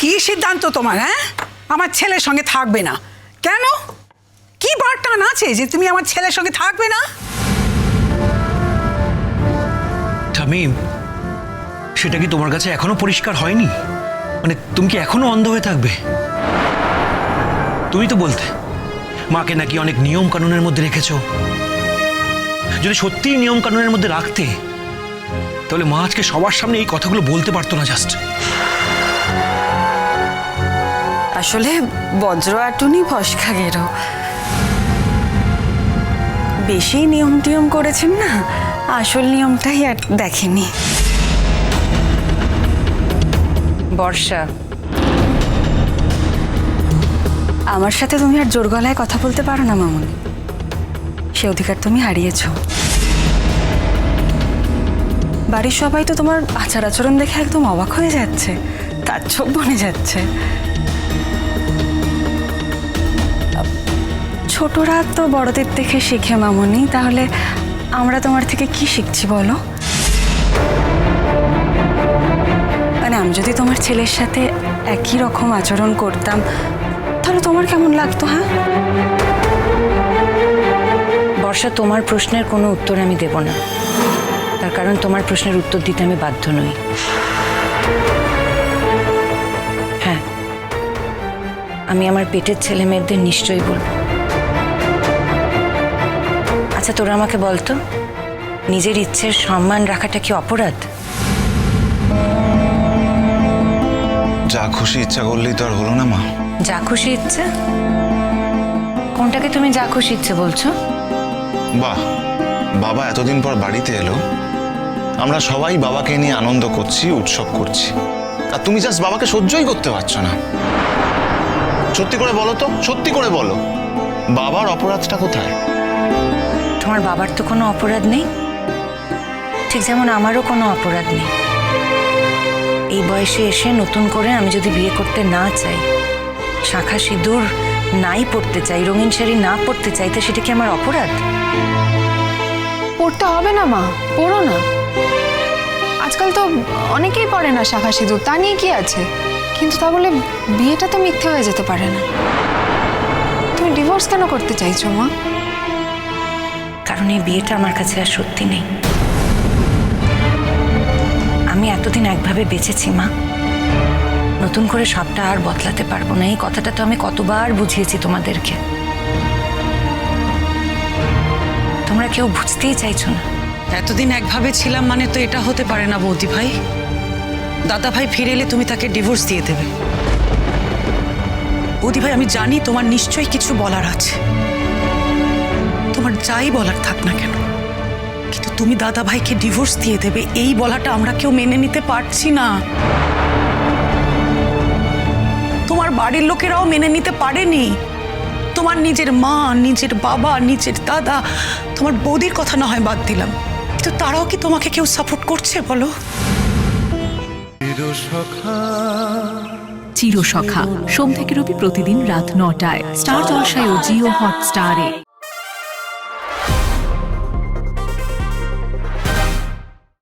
কি সিদ্ধান্ত তোমার হ্যাঁ? আমার ছেলের সঙ্গে থাকবে না। কেন? কি বারটান আছে যে তুমি আমার ছেলের সঙ্গে থাকবে না? তামিম, সেটা কি তোমার কাছে এখনও পরিষ্কার হয়নি? মানে তুমি কি এখনও অন্ধ হয়ে থাকবে? তুমি তো বলতে, মাকে নাকি অনেক নিয়ম কানুনের মধ্যে রেখেছো। যদি সত্যিই নিয়ম কানুনের মধ্যে রাখতে, তাহলে মা আজকে সবার সামনে এই কথাগুলো বলতে পারতো না জাস্ট আসলে বজ্র আটুনি ফসকা গেরো। বেশি নিয়ম টিয়ম করেছেন না আসল নিয়মটাই আর দেখেনি। বর্ষা। আমার সাথে তুমি আর জোর গলায় কথা বলতে পারো না মামুনি। সে অধিকার তুমি হারিয়েছো। বাড়ির সবাই তো তোমার আচার আচরণ দেখে একদম অবাক হয়ে যাচ্ছে তার চোখ বনে যাচ্ছে। ছোটরা তো বড়দের দেখে শিখে মামনি, তাহলে আমরা তোমার থেকে কি শিখছি বলো? মানে আমি যদি তোমার ছেলের সাথে একই রকম আচরণ করতাম, তাহলে তোমার কেমন লাগতো হ্যাঁ? বর্ষা, তোমার প্রশ্নের কোনো উত্তর আমি দেব না। তার কারণ তোমার প্রশ্নের উত্তর দিতে আমি বাধ্য নই। হ্যাঁ আমি আমার পেটের ছেলে মেয়েদের নিশ্চয়ই বলব। আচ্ছা তোরা আমাকে বলতো নিজের ইচ্ছের সম্মান রাখাটা কি অপরাধ? যা খুশি ইচ্ছা করলেই তো আর হলো না মা। যা খুশি ইচ্ছে? কোনটাকে তুমি যা খুশি ইচ্ছে বলছো? বাহ বাবা এতদিন পর বাড়িতে এলো। আমরা সবাই বাবাকে নিয়ে আনন্দ করছি উৎসব করছি। আর তুমি জাস্ট বাবাকে সহ্যই করতে পারছ না। সত্যি করে বলো তো সত্যি করে বলো বাবার অপরাধটা কোথায়? তোমার বাবার তো কোনো অপরাধ নেই। ঠিক যেমন আমারও কোনো অপরাধ নেই। এই বয়সে এসে নতুন করে আমি যদি বিয়ে করতে না চাই, শাখা সিঁদুর নাই পড়তে চাই, রঙিন শাড়ি না পড়তে চাই, তো সেটা কি আমার অপরাধ? পড়তে হবে না মা, পড়ো না। আজকাল তো অনেকেই পড়ে না শাখা সিঁদুর, তা নিয়ে কি আছে? কিন্তু তা বলে বিয়েটা তো মিথ্যে হয়ে যেতে পারে না। তুমি ডিভোর্স কেন করতে চাইছো মা? কারণ এই বিয়েটা আমার কাছে আর সত্যি নেই। আমি এতদিন একভাবে বেঁচেছি, মা। নতুন করে সবটা আর বদলাতে পারব না। এই কথাটা তো আমি কতবার বুঝিয়েছি তোমাদেরকে। তোমরা কেউ বুঝতেই চাইছো না। এতদিন একভাবে ছিলাম মানে তো এটা হতে পারে না, বৌদি ভাই। দাদা ভাই ফিরে এলে তুমি তাকে ডিভোর্স দিয়ে দেবে। বৌদি ভাই, আমি জানি তোমার নিশ্চয়ই কিছু বলার আছে। যাই বলার থাক না কেন কিন্তু তুমি দাদা ভাইকে ডিভোর্স দিয়ে দেবে এই বলাটা আমরা কেউ মেনে নিতে পারছি না। তোমার বাড়ির লোকেরাও মেনে নিতে পারেনি। তোমার নিজের মা নিজের বাবা নিজের দাদা তোমার বৌদির কথা না হয় বাদ দিলাম। কিন্তু তারাও কি তোমাকে কেউ সাপোর্ট করছে বলো? চিরসখা। সোম থেকে রবি প্রতিদিন রাত নটায়। স্টার জলসায় ও জিও হটস্টারে।